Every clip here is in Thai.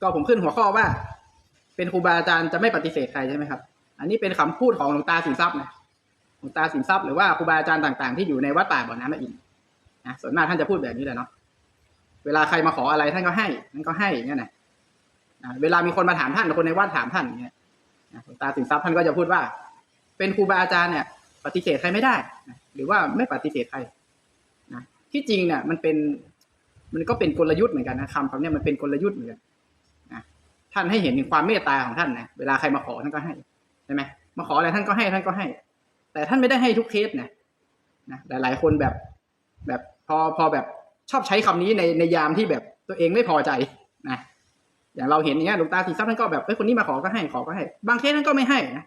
ก็ผมขึ้นหัวข้อว่า เป็นครูบาอาจารย์จะไม่ปฏิเสธใครใช่ไหมครับ อันนี้เป็นคำพูดของหลวงตาสินทรัพย์นะหลวงตาสินทรัพย์หรือว่าครูบาอาจารย์ต่างๆ ที่อยู่ในวัดป่าบ่อน้ำพระอินนะส่วนมากท่านจะพูดแบบนี้แหละเนาะเวลาใครมาขออะไรท่านก็ให้ท่านก็ให้อย่างเงี้ยนะเวลามีคนมาถามท่านคนในวัดถามท่านอย่างเงี้ยหลวงตาสินทรัพย์ท่านก็จะพูดว่า เป็นครูบาอาจารย์เนี่ย ปฏิเสธใครไม่ได้นะหรือว่าไม่ปฏิเสธใครนะที่จริงเนี่ยมันเป็นมันก็เป็นกลยุทธ์เหมือนกันนะคำคำเนี้ยมันเป็นกลยุทธ์เหมือนกัน ท่านให้เห็นถึงความเมตตาของท่านนะเวลาใครมาขอท่านก็ให้ใช่ไหมมาขออะไรท่านก็ให้ท่านก็ให้ แต่ท่านไม่ได้ให้ทุกเคสนะนะหลาย ๆ คนแบบ แบบพอพอแบบชอบใช้คำนี้ในในยามที่แบบตัวเองไม่พอใจนะอย่างเราเห็นอย่างเงี้ยหลวงตาสีทรัพย์ท่านก็แบบเอ้ยคนนี้มาขอก็ให้ขอก็ให้ บางเคสท่านก็ไม่ให้นะ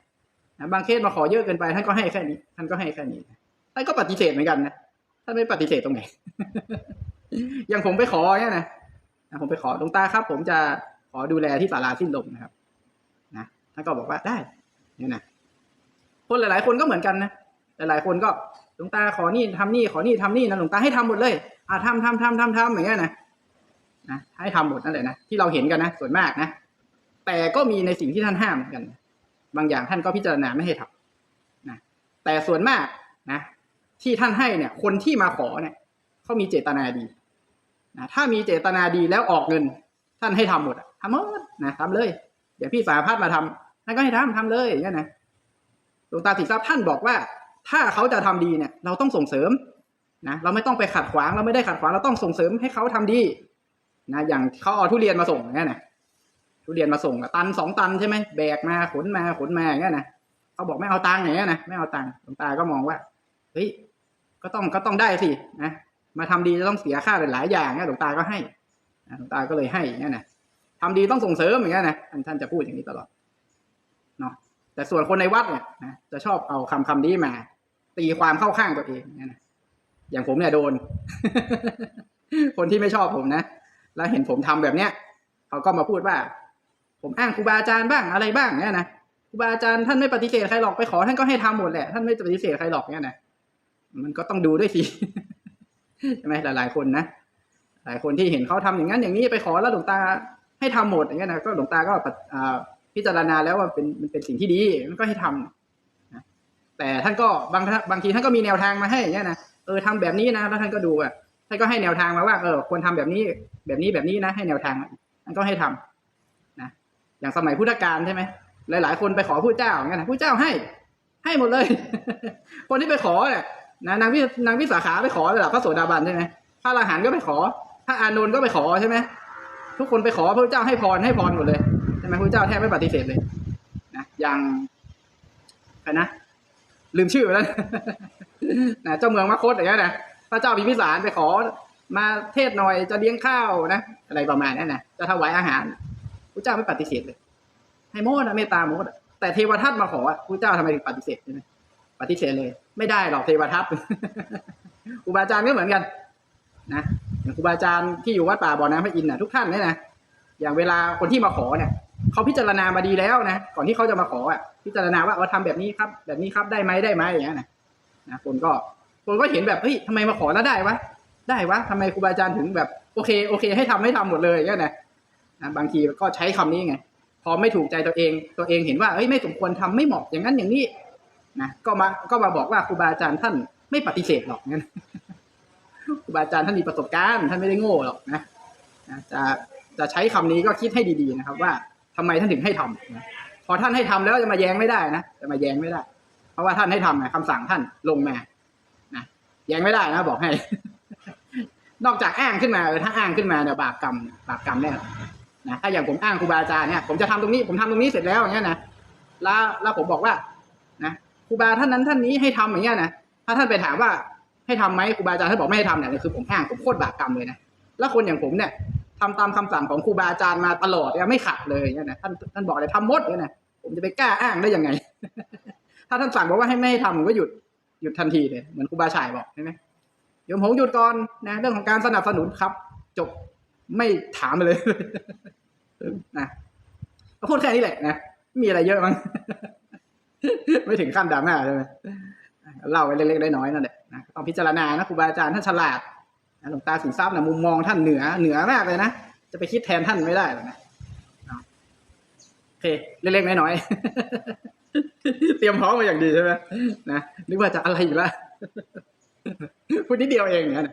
นะบางเคสมาขอเยอะเกินไป ท่านก็ให้แค่นี้ ท่านก็ให้แค่นี้ท่านก็ปฏิเสธเหมือนกันนะท่านไม่ปฏิเสธตรงไหนอย่างผมไปขอเนี่ยนะนะผมไปขอหลวงตาครับ ผมจะ ขอดูแลที่ศาลาสิ้นลมนะครับนะท่านก็บอกว่าได้เนี่ยนะคนหลาย ๆ คนก็เหมือนกันนะหลายๆคนก็หลวงตาขอนี่ทำนี่ขอนี่ทำนี่นะหลวงตาให้ทำหมดเลยอ่าทำทำทำทำทำอย่างเงี้ยนะนะให้ทำหมดนั่นแหละนะที่เราเห็นกันนะส่วนมากนะแต่ก็มีในสิ่งที่ท่านห้ามกัน บางอย่างท่านก็พิจารณาไม่ให้ทำนะแต่ส่วนมากนะที่ท่านให้เนี่ย คนที่มาขอเนี่ยเขามีเจตนาดีนะถ้ามีเจตนาดีแล้วออกเงิน ท่านให้ทำหมดอะ ทำหมดนะทำเลย เดี๋ยวพี่สาพัฒน์มาทำท่านก็ให้ทำทำเลยอย่างเงี้ยนะหลวงตาสิทรัพย์ท่านบอกว่า ถ้าเขาจะทำดีเนี่ย เราต้องส่งเสริมนะเราไม่ต้องไปขัดขวางเราไม่ได้ขัดขวางเราต้องส่งเสริมให้เขาทำดีนะอย่างเขาเอาทุเรียนมาส่งอย่างเงี้ยนะทุเรียนมาส่งตันสองตันใช่ไหมแบกมาขนมาขนมาอย่างเงี้ยนะเขาบอกไม่เอาตังค์อย่างเงี้ยนะไม่เอาตังค์หลวงตาก็มองว่าเฮ้ยก็ต้องก็ต้องได้สินะมาทำดีจะต้องเสียค่าหลายๆอย่างเนี่ยหลวงตาก็ให้หลวงตาก็เลยให้อย่างเงี้ยนะ ทำดีต้องส่งเสริมอย่างเงี้ยนะท่านท่านจะพูดอย่างนี้ตลอดเนาะแต่ส่วนคนในวัดเนี่ยนะจะชอบเอาคำคำนี้มา ตีความเข้าข้างตัวเองเนี่ยนะอย่างผมเนี่ยโดน คนที่ไม่ชอบผมนะแล้วเห็นผมทำแบบเนี้ยเขาก็มาพูดว่า ผมอ้างครูบาอาจารย์บ้างอะไรบ้างเนี่ยนะครูบาอาจารย์ท่านไม่ปฏิเสธใครหรอกไปขอท่านก็ให้ทำหมดแหละท่านไม่ปฏิเสธใครหรอกเนี่ยนะมันก็ต้องดูด้วยสิใช่ไหมหลายๆคนนะหลายคนที่เห็นเขาทำอย่างนั้นอย่างนี้ไปขอแล้วหลวงตา ให้ทำหมดอย่างเงี้ยนะก็หลวงตาก็พิจารณาแล้วว่าเป็นมันเป็นสิ่งที่ดีมันก็ให้ทำนะแต่ท่านก็บางบางทีท่านก็มีแนวทางมาให้อย่างเงี้ยนะเออทำแบบนี้นะแล้วท่านก็ดูอะท่านก็ให้แนวทางมาว่าเออควรทำแบบนี้แบบนี้แบบนี้นะให้แนวทางท่านก็ให้ทำนะอย่างสมัยพุทธกาลใช่ไหมหลาย ๆ คนไปขอผู้เจ้าอย่างเงี้ยนะผู้เจ้าให้ ให้หมดเลย คนที่ไปขอเนี่ยนะนางวินางวิสาขาไปขอระดับพระโสดาบันใช่ไหมพระอรหันต์ก็ไปขอ พระอานนท์ก็ไปขอใช่ไหม ทุกคนไปขอพระเจ้าให้พรให้พรหมดเลยใช่ไหมพระเจ้าแทบไม่ปฏิเสธเลยนะอย่างใครนะลืมชื่อไปแล้วนะเจ้าเมืองมคตอย่างเงี้ยนะพระเจ้าพิมพิสารไปขอมาเทศหน่อยจะเลี้ยงข้าวนะอะไรประมาณนั้นนะจะถวายอาหารพระเจ้าไม่ปฏิเสธเลย ให้โมดนะเมตตาโมดแต่เทวทัตมาขอพระเจ้าทำไมถึงปฏิเสธใช่ไหมปฏิเสธเลย ไม่ได้หรอกเทวทัตครูบาจารย์ก็เหมือนกัน นะ อย่างครูบาอาจารย์ที่อยู่วัดป่าบ่อน้ำพระอินทร์นะทุกท่านเนี่ยนะอย่างเวลาคนที่มาขอเนี่ยเขาพิจารณามาดีแล้วนะก่อนที่เขาจะมาขออะพิจารณาว่าเออทำแบบนี้ครับ แบบนี้ครับได้ไหมได้ไหมอย่างเงี้ยนะนะคนก็คนก็เห็นแบบเฮ้ยทำไมมาขอแล้วได้วะได้วะทำไมครูบาอาจารย์ถึงแบบโอเคโอเค ให้ทำให้ทำหมดเลยอย่างเงี้ยนะนะบางทีก็ใช้คำนี้ไงพอไม่ถูกใจตัวเองตัวเองเห็นว่าเอ้ยไม่สมควรทำไม่เหมาะอย่างนั้นอย่างนี้นะก็มาก็มาบอกว่าครูบาอาจารย์ท่านไม่ปฏิเสธหรอกงั้น รูบาอาจารย์ท่านมีประสบการณ์ท่านไม่ได้โง่หรอกนะนะจะจะใช้คำนี้ก็คิดให้ดีๆนะครับ ว่าทำไมท่านถึงให้ทำนะพอท่านให้ทำแล้วจะมาแย้งไม่ได้นะจะมาแย้งไม่ได้ เพราะว่าท่านให้ทำนะคำสั่งท่านลงมานะแย้งไม่ได้นะบอกให้ นอกจากอ้างขึ้นมาเออถ้าอ้างขึ้นมาเนี่ยบาปกรรมบาปกรรมแน่นะถ้าอย่างผมอ้างครูบาอาจารย์เนี่ยผมจะทำตรงนี้ผมทำตรงนี้เสร็จแล้วอย่างเงี้ยนะแล้วแล้วผมบอกว่านะครูบาท่านนั้นท่านนี้ให้ทำอย่างเงี้ยนะถ้าท่านไปถามว่า ให้ทำไหมครูบาอาจารย์ท่านบอกไม่ให้ทำเนี่ยคือผมอ้างผมโคตรบาปกรรมเลยนะแล้วคนอย่างผมเนี่ยทำตามคำสั่งของครูบาอาจารย์มาตลอดเนี่ยไม่ขัดเลยเนี่ยนะท่านท่านบอกเลยทำหมดเนี่ยนะผมจะไปกล้าอ้างได้ยังไง ถ้าท่านสั่งบอกว่าให้ไม่ให้ทำผมก็หยุดหยุดทันทีเลยเหมือนครูบาชายบอกใช่ไหมเดี๋ยวผมหยุดก่อนนะเรื่องของการสนับสนุนครับ จบไม่ถามเลยนะก็พูดแค่นี้แหละนะไม่มีอะไรเยอะมั้งไม่ถึงขั้นดราม่าใช่ไหมเล่าไว้เล็กๆได้น้อยนั่นแหละ องพิจารณานะครูบาอาจารย์ท่านฉลาดหลวงตาสินทรัพย์นะมุมมองท่านเหนือเหนือมากเลยนะจะไปคิดแทนท่านไม่ได้หรอกนะโอเคเล็กๆน้อยๆเตรียมพร้อมมาอย่างดีใช่ไหมนะนึกว่าจะอะไรอยู่ละพูดนิดเดียวเองเนี่ย